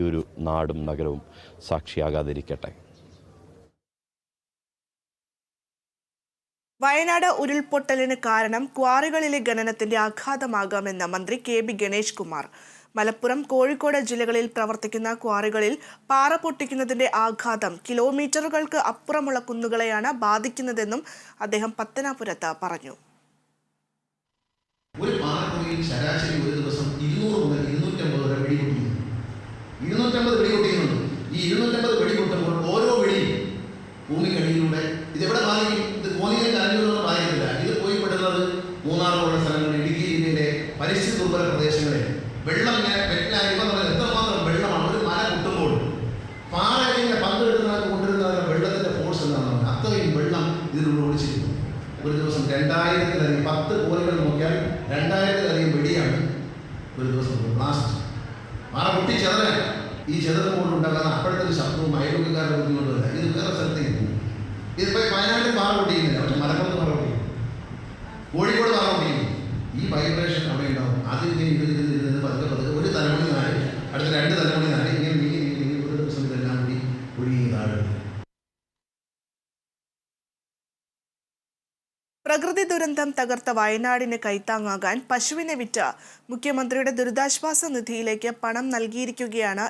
ഈ ഒരു നാടും നഗരവും സാക്ഷിയാകാതിരിക്കട്ടെ. വയനാട് ഉരുൾപൊട്ടലിന് കാരണം ക്വാറികളിലെ ഖനനത്തിന്റെ ആഘാതമാകാമെന്ന് മന്ത്രി കെ ബി ഗണേഷ് കുമാർ. മലപ്പുറം കോഴിക്കോട് ജില്ലകളിൽ പ്രവർത്തിക്കുന്ന ക്വാറികളിൽ പാറ പൊട്ടിക്കുന്നതിന്റെ ആഘാതം കിലോമീറ്ററുകൾക്ക് അപ്പുറമുള്ള കുന്നുകളെയാണ് ബാധിക്കുന്നതെന്നും അദ്ദേഹം പത്തനാപുരത്ത് പറഞ്ഞു. ഒരു പാറക്കുഴിയിൽ ശരാശരി ഒരു ദിവസം ഇരുന്നൂറ് മുതൽ ഇരുന്നൂറ്റമ്പത് പോലുള്ള ഇടുക്കി ജില്ലയിലെ പരിസ്ഥിതി ദുർബല പ്രദേശങ്ങളിൽ വെള്ളം ഇങ്ങനെ നമ്മൾ എത്രമാത്രം വെള്ളമാണ്? ഒരു മല കുട്ടുമ്പോൾ പാറ ഇങ്ങനെ പന്ത് എടുക്കുന്ന കൊണ്ടിരുന്നവരുടെ വെള്ളത്തിന്റെ ഫോഴ്സ് എന്താണെന്ന് അത്രയും വെള്ളം ഇതിനുള്ളിൽ ഒളിച്ചിരിക്കുന്നു ഒരു ദിവസം രണ്ടായിരത്തിലധികം പത്ത് കോലുകൾ നോക്കിയാൽ രണ്ടായിരത്തിലധികം വെടിയാണ് ഒരു ദിവസം ബ്ലാസ്റ്റ് പാറ പൊട്ടി ചെതറാൻ ഈ ചെതറുമ്പോൾ ഉണ്ടാകുന്ന അപ്പോഴത്തെ ഒരു ശബ്ദവും അയൽവക്കാരുടെ ബുദ്ധിമുട്ടില്ല ഇത് വേറെ സ്ഥലത്തേക്ക് പോകും. ഇതിപ്പോൾ വയനാട്ടിൽ പാറ പൊട്ടിക്കുന്നില്ല പക്ഷെ മലപ്പുറത്ത് പാറ പൊട്ടിക്കും കോഴിക്കോട് പാറ പൊട്ടിക്കുന്നു ഈ വൈബ്രേഷൻ അവിടെ ഉണ്ടാവും. അത് ഇങ്ങനെ ഇരുന്ന് ഇരുന്ന് ഇരുന്ന് പതുക്കെ പതുക്കെ ഒരു തലമുടി നാല് അടുത്ത രണ്ട് തലമുടി നാല് ഇങ്ങനെ നീങ്ങി നീങ്ങി നീങ്ങി ഒരു ദിവസം ഇതെല്ലാം കൂടി ഒഴുകി പ്രകൃതി ദുരന്തം തകർത്ത വയനാടിന് കൈത്താങ്ങാകാൻ പശുവിനെ വിറ്റ് മുഖ്യമന്ത്രിയുടെ ദുരിതാശ്വാസ നിധിയിലേക്ക് പണം നൽകിയിരിക്കുകയാണ്